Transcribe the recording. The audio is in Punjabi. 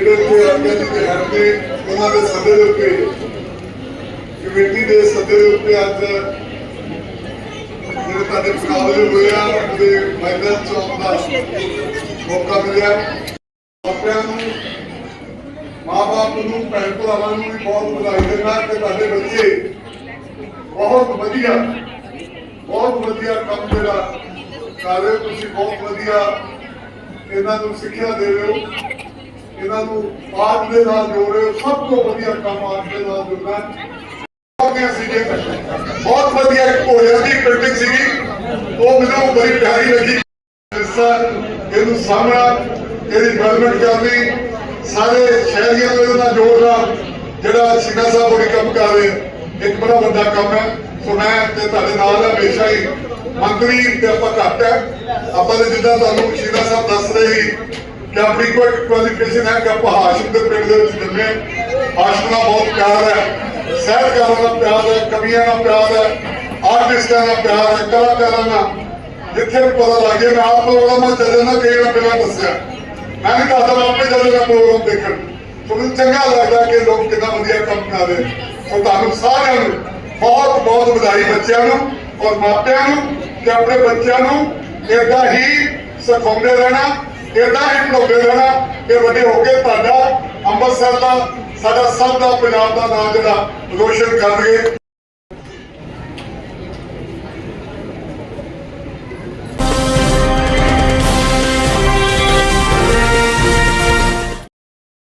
ਜਿਹੜੇ ਕਿ ਅੱਗੇ ਜੀ ਦੇ, ਉਹਨਾਂ ਦੇ ਸੱਦੇ ਦੇ ਉੱਤੇ, ਕਮੇਟੀ ਦੇ ਸੱਦੇ ਦੇ ਉੱਤੇ ਅੱਜ ਜਿਹੜੇ ਤੁਹਾਡੇ ਮੁਕਾਬਲੇ ਹੋਏ ਆ, ਉਹਦੇ ਮੈਦਾਨ ਚ ਦਾ ਮੌਕਾ ਮਿਲਿਆ। ਮਾਪਿਆਂ ਨੂੰ, ਮਾਂ-ਬਾਪ ਨੂੰ, ਭੈਣ ਭਰਾਵਾਂ ਨੂੰ ਵੀ ਬਹੁਤ ਵਧਾਈ ਦਿੰਦਾ ਕਿ ਤੁਹਾਡੇ ਬੱਚੇ ਬਹੁਤ ਵਧੀਆ ਬਹੁਤ ਵਧੀਆ ਕੰਮ ਜਿਹੜਾ ਕਰ ਰਹੇ ਹੋ, ਤੁਸੀਂ ਬਹੁਤ ਵਧੀਆ ਇਹਨਾਂ ਨੂੰ ਸਿੱਖਿਆ ਦੇ ਰਹੇ ਹੋ। ਇਹਨਾਂ ਨੂੰ ਆਪ ਦੇ ਨਾਲ ਜੋੜ ਰਹੇ ਸਭ ਤੋਂ ਵਧੀਆ ਕੰਮ ਆਪ ਦੇ ਨਾਲ ਜੁੜਨਾ। ਬਹੁਤ ਵਧੀਆ ਇੱਕ ਘੋੜਿਆਂ ਦੀ ਪੇਂਟਿੰਗ ਸੀਗੀ। ਉਹ ਮੈਨੂੰ ਬੜੀ ਪਿਆਰੀ ਲੱਗੀ। ਸਰ ਇਹਨੂੰ ਸਾਹਮਣਾ, ਇਹਦੀ ਡਿਵੈਲਪਮੈਂਟ ਕਰਨੀ, ਸਾਰੇ ਸ਼ਹਿਰੀਆਂ ਨੂੰ ਇਹਦੇ ਜੋੜਨਾ, ਜਿਹੜਾ ਸਿੰਘਾ ਸਾਹਿਬ ਬੜੀ ਕੰਮ ਕਰ ਰਹੇ ਇੱਕ ਬੜਾ ਵੱਡਾ ਕੰਮ ਹੈ। ਸੋ ਮੈਂ ਤੇ ਤੁਹਾਡੇ ਨਾਲ ਹਮੇਸ਼ਾ ਹੀ ਮੰਤਰੀ ਤੇ ਆਪਾਂ ਘੱਟ ਹੈ। ਆਪਾਂ ਨੇ ਜਿੱਦਾਂ ਤੁਹਾਨੂੰ ਸਿੰਘਾ ਸਾਹਿਬ ਦੱਸ ਰਹੇ ਸੀ ਕਿ ਕੁਆਲੀਫਿਕੇਸ਼ਨ ਹੈ ਕਿ ਆਪਾਂ ਹਾਸ਼ਮ ਦੇ ਪਿੰਡ ਦੇ ਵਿੱਚ ਜੰਮੇ ਹਾਸ਼ਮ ਨਾਲ ਬਹੁਤ ਪਿਆਰ ਹੈ। ਸਾਹਿਤਕਾਰਾਂ ਨਾਲ ਪਿਆਰ ਹੈ, ਕਵੀਆਂ ਨਾਲ ਪਿਆਰ ਹੈ, ਆਰਟਿਸਟਾਂ ਨਾਲ ਪਿਆਰ ਹੈ, ਕਲਾਕਾਰਾਂ ਨਾਲ। ਜਿੱਥੇ ਵੀ ਪਤਾ ਲੱਗ ਗਿਆ ਮੈਂ ਆਪ ਪ੍ਰੋਗਰਾਮਾਂ ਚੱਲ ਜਾਂਦਾ, ਕਈ ਵਾਰ ਬਿਨਾਂ ਦੱਸਿਆ। ਮੈਂ ਵੀ ਦੱਸਦਾ, ਮੈਂ ਆਪੇ ਚੱਲ ਜਾਂਦਾ ਪ੍ਰੋਗਰਾਮ ਦੇਖਣ। ਤੁਹਾਨੂੰ ਚੰਗਾ ਲੱਗਦਾ ਕਿ ਲੋਕ ਕਿੰਨਾ ਵਧੀਆ ਕੰਮ ਕਰ ਰਹੇ ਸੋ ਤੁਹਾਨੂੰ ਸਾਰਿਆਂ ਨੂੰ ਬਹੁਤ ਬਹੁਤ ਵਧਾਈ ਬੱਚਿਆਂ ਨੂੰ ਔਰ ਮਾਪਿਆਂ ਨੂੰ ਕਿ ਆਪਣੇ ਬੱਚਿਆਂ ਨੂੰ। ਏਦਾਂ ਹੀ ਸਿਖਾਉਂਦੇ ਰਹਿਣਾ। ਏਦਾਂ ਹੀ ਪੜਾਉਂਦੇ ਰਹਿਣਾ ਕਿ ਵੱਡੇ ਹੋ ਕੇ ਤੁਹਾਡਾ ਅੰਮ੍ਰਿਤਸਰ ਦਾ, ਸਾਡਾ ਸਭ ਦਾ, ਪੰਜਾਬ ਦਾ ਨਾਮ ਜਿਹੜਾ ਰੋਸ਼ਨ ਕਰਨਗੇ।